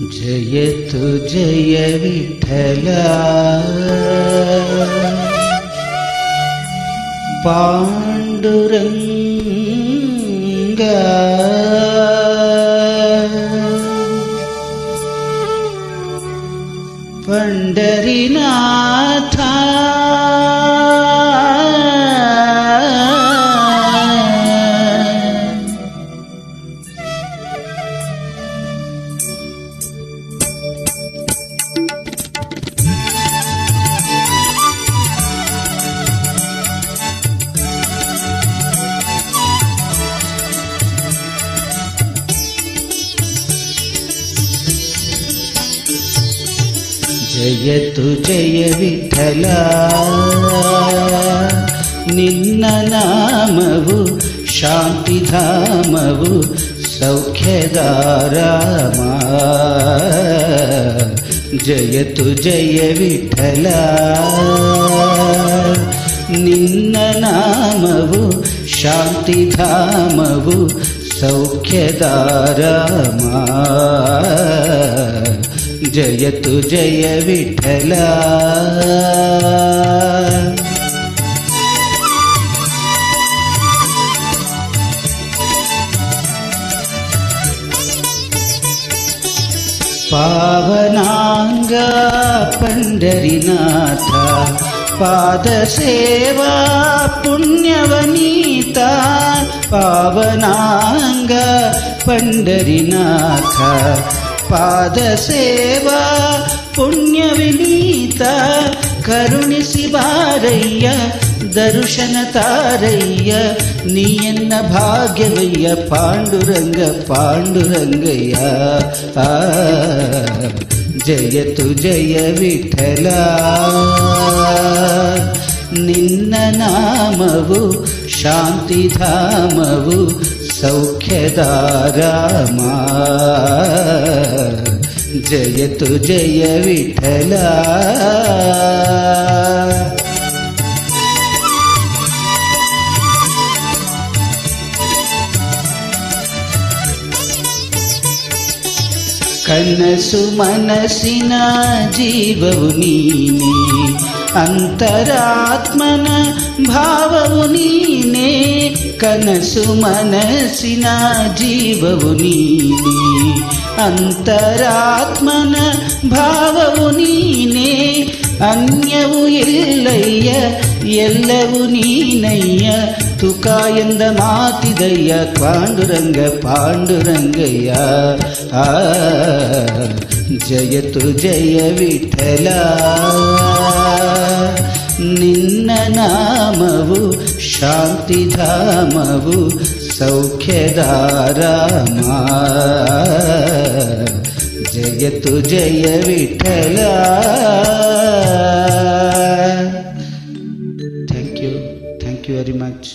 जयतु जय विठला जयविठल पाण्डुरङ्गण्डरीनाथा జయతు జయ విఠల నిన్న నామవు శాంతిధామవు సౌఖ్యదారామా జయతు జయ విఠల నిన్న నామవు శాంతిధామవు సౌఖ్యదారామా జయతు జయ విఠల పావనాంగ పండరినాథ పాదసేవా పుణ్యవనీత పావనాంగ పండరినాథ పాదసేవా పుణ్య వినీత కరుణిసి బారయ్య దర్శన తారయ్య నీయన్న భాగ్యవయ్య పాండురంగ పాండురంగయ్య. ఆ, జయతు జయ విఠల. నిన్న నామవు శాంతిధామవు సౌఖ్యదారామా జయతు జయ విఠల. కనసు మనసిన జీవవు నీనే. అంతరాత్మన భావవు ಕನಸು ಮನಸ್ಸಿನ ಜೀವವು ನೀನೆ ಅಂತರಾತ್ಮನ ಭಾವವು ನೀನೆ ಅನ್ಯವು ಇಲ್ಲಯ್ಯ ಎಲ್ಲವೂ ನೀನಯ್ಯ ತುಕಾ ಎಂದ ಮಾತಿದಯ್ಯ ಪಾಂಡುರಂಗ ಪಾಂಡುರಂಗಯ್ಯ ಆ ಜಯತು ಜಯ ವಿಠಲ ನಿನ್ನ ನಾಮವು शांति धाम सौख्यदारा जय तु जय Vitthala thank you thank you very much